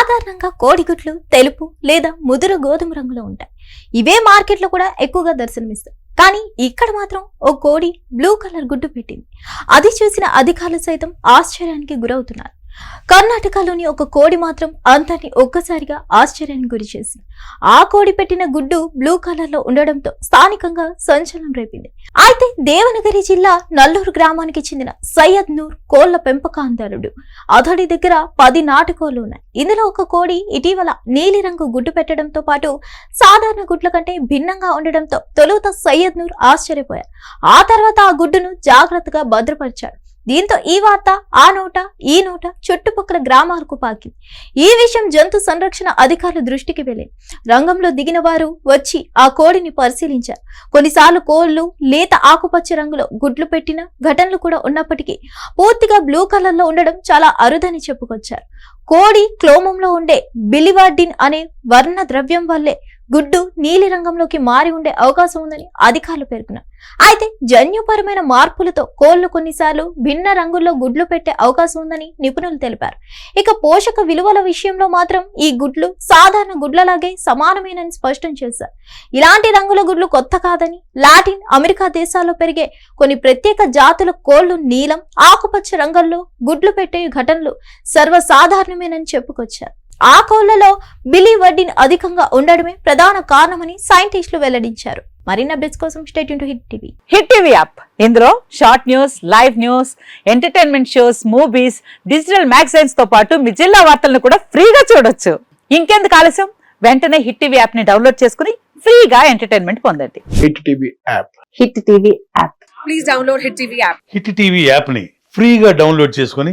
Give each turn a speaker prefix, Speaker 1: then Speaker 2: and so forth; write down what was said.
Speaker 1: సాధారణంగా కోడిగుడ్లు తెలుపు లేదా ముదురు గోధుమ రంగులో ఉంటాయి. ఇవే మార్కెట్లో కూడా ఎక్కువగా దర్శనమిస్తాయి. కానీ ఇక్కడ మాత్రం ఓ కోడి బ్లూ కలర్ గుడ్డు పెట్టింది. అది చూసిన అధికారులు సైతం ఆశ్చర్యానికి గురవుతున్నారు. కర్ణాటకలోని ఒక కోడి మాత్రం అందరినీ ఒక్కసారిగా ఆశ్చర్యానికి గురి చేసింది. ఆ కోడి పెట్టిన గుడ్డు బ్లూ కలర్లో ఉండడంతో స్థానికంగా సంచలనం రేపింది. అయితే దేవనగిరి జిల్లా నల్లూరు గ్రామానికి చెందిన సయ్యద్ నూర్ కోళ్ళ పెంపకాందారుడు. అతడి దగ్గర పది నాటుకోళ్ళు ఉన్నాయి. ఇందులో ఒక కోడి ఇటీవల నీలిరంగు గుడ్డు పెట్టడంతో పాటు సాధారణ గుడ్ల కంటే భిన్నంగా ఉండడంతో తొలుత సయ్యద్ నూర్ ఆశ్చర్యపోయారు. ఆ తర్వాత ఆ గుడ్డును జాగ్రత్తగా భద్రపరిచాడు దీంతో ఈ వార్త ఆ నోట ఈ నోట చుట్టుపక్కల గ్రామాలకు పాకింది ఈ విషయం జంతు సంరక్షణ అధికారుల దృష్టికి వెళ్ళింది రంగంలో దిగిన వారు వచ్చి ఆ కోడిని పరిశీలించారు. కొన్నిసార్లు కోళ్ళు లేత ఆకుపచ్చ రంగులో గుడ్లు పెట్టిన ఘటనలు కూడా ఉన్నప్పటికీ పూర్తిగా బ్లూ కలర్లో ఉండడం చాలా అరుదని చెప్పుకొచ్చారు. కోడి క్లోమంలో ఉండే బిలివార్డిన్ అనే వర్ణ ద్రవ్యం వల్లే గుడ్డు నీలి రంగంలోకి మారి ఉండే అవకాశం ఉందని అధికారులు పేర్కొన్నారు. అయితే జన్యుపరమైన మార్పులతో కోళ్ళు కొన్నిసార్లు భిన్న రంగుల్లో గుడ్లు పెట్టే అవకాశం ఉందని నిపుణులు తెలిపారు. ఇక పోషక విలువల విషయంలో మాత్రం ఈ గుడ్లు సాధారణ గుడ్లలాగే సమానమేనని స్పష్టం చేశారు. ఇలాంటి రంగుల గుడ్లు కొత్త కాదని లాటిన్ అమెరికా దేశాల్లో పెరిగే కొన్ని ప్రత్యేక జాతుల కోళ్ళు నీలం ఆకుపచ్చ రంగుల్లో గుడ్లు పెట్టే ఘటనలు సర్వసాధారణమేనని చెప్పుకొచ్చారు. ఆ కోళ్ళలో బిలీవర్డిన్ అధికంగా ఉండడమే ప్రధాన కారణమని సైంటిస్టులు వెల్లడించారు. మరిన్ని అప్డేట్స్ కోసం stay tuned to Hit TV.
Speaker 2: Hit TV app. ఇందులో short news live news entertainment shows movies digital మ్యాగజైన్స్తో పాటు మీ జిల్లా వార్తలను కూడా ఫ్రీగా చూడొచ్చు. ఇంకెందుకు ఆలస్యం? వెంటనే హిట్ టీవీ యాప్ని డౌన్లోడ్ చేసుకుని ఫ్రీగా ఎంటర్టైన్మెంట్ పొందండి.
Speaker 3: Hit TV app.
Speaker 2: Hit TV app.
Speaker 4: Please download Hit TV app.
Speaker 5: Hit TV యాప్ని ఫ్రీగా డౌన్లోడ్ చేసుకొని